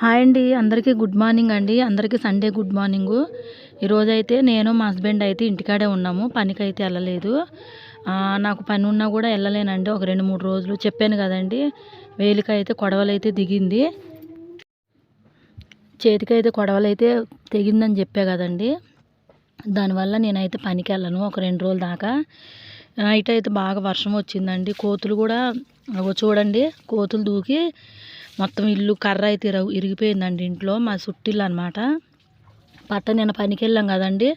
Hi అండి అందరికీ good morning అండి. అందరికీ సండే గుడ్ మార్నింగ్. ఈరోజైతే నేను మా హస్బెండ్ అయితే ఇంటికాడే ఉన్నాము. పనికి అయితే వెళ్ళలేదు నాకు పని ఉన్నా కూడా వెళ్ళలేనండి ఒక రెండు మూడు రోజులు చెప్పాను కదండి. వేలికైతే కొడవలైతే దిగింది. చేతికైతే కొడవలైతే తెగిందని చెప్పా కదండి. దానివల్ల నేనైతే పనికి వెళ్ళను ఒక రెండు రోజుల దాకా. నైట్ అయితే బాగా వర్షం వచ్చిందండి. కోతులు కూడా చూడండి కోతులు దూకి మొత్తం ఇల్లు కర్ర అయితే ఇరగ ఇరిగిపోయిందండి ఇంట్లో మా సుట్టిల్లు అనమాట పట్ట నిన్న పనికి వెళ్ళాం కదండి.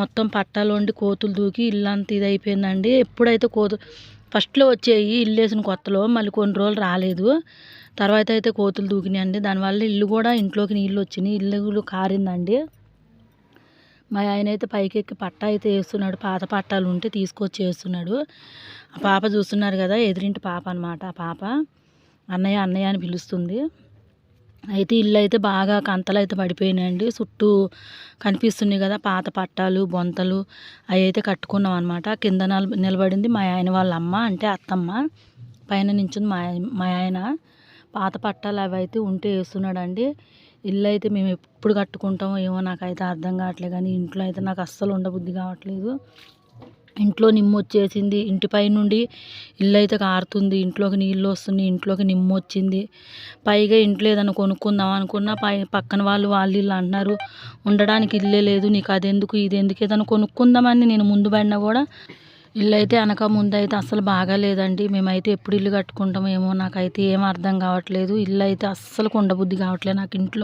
మొత్తం పట్టాలు వండి కోతులు దూకి ఇల్లు అంత ఇది అయిపోయిందండి ఎప్పుడైతే కోతు ఫస్ట్లో వచ్చేయి ఇల్లు వేసిన కొత్తలో మళ్ళీ కొన్ని రోజులు రాలేదు. తర్వాత అయితే కోతులు దూకినాయండి. దానివల్ల ఇల్లు కూడా ఇంట్లోకి నీళ్ళు వచ్చినాయి. ఇల్లు కారిందండి. మా ఆయన అయితే పైకి ఎక్కి పట్టా అయితే వేస్తున్నాడు. పాత పట్టాలు ఉంటే తీసుకొచ్చి వేస్తున్నాడు. ఆ పాప చూస్తున్నారు కదా ఎదురింటి పాప అనమాట ఆ పాప. అన్నయ్య అన్నయ్య అని పిలుస్తుంది. అయితే ఇల్లు అయితే బాగా కంతలు అయితే పడిపోయినాయండి. చుట్టూ కనిపిస్తున్నాయి కదా పాత పట్టాలు బొంతలు అవి అయితే కట్టుకున్నాం అనమాట కింద నిలబడింది మా ఆయన వాళ్ళ అమ్మ అంటే అత్తమ్మ. పైన నించుంది మా మా ఆయన. పాత పట్టాలు అవి అయితే ఉంటే వేస్తున్నాడండి. ఇల్లు అయితే మేము ఎప్పుడు కట్టుకుంటామో ఏమో నాకైతే అర్థం కావట్లేదు. కానీ ఇంట్లో అయితే నాకు అస్సలు ఉండబుద్ధి కావట్లేదు. ఇంట్లో నిమ్మ వచ్చేసింది. ఇంటిపై నుండి ఇల్లు అయితే కారుతుంది. ఇంట్లోకి నీళ్ళు వస్తున్నాయి. ఇంట్లోకి నిమ్మ వచ్చింది. పైగా ఇంట్లో ఏదైనా కొనుక్కుందాం అనుకున్నా పై పక్కన వాళ్ళు వాళ్ళు ఇల్లు అంటున్నారు. ఉండడానికి ఇల్లే లేదు. నీకు అదెందుకు? ఇది ఎందుకు ఏదైనా కొనుక్కుందామని నేను ముందు పడినా కూడా ఇల్లు అయితే అనక ముందు అయితే అస్సలు బాగాలేదండి. మేమైతే ఎప్పుడు ఇల్లు కట్టుకుంటామో ఏమో నాకైతే ఏం అర్థం కావట్లేదు. ఇల్లు అయితే అస్సలు కొండబుద్ధి కావట్లేదు నాకు ఇంట్లో.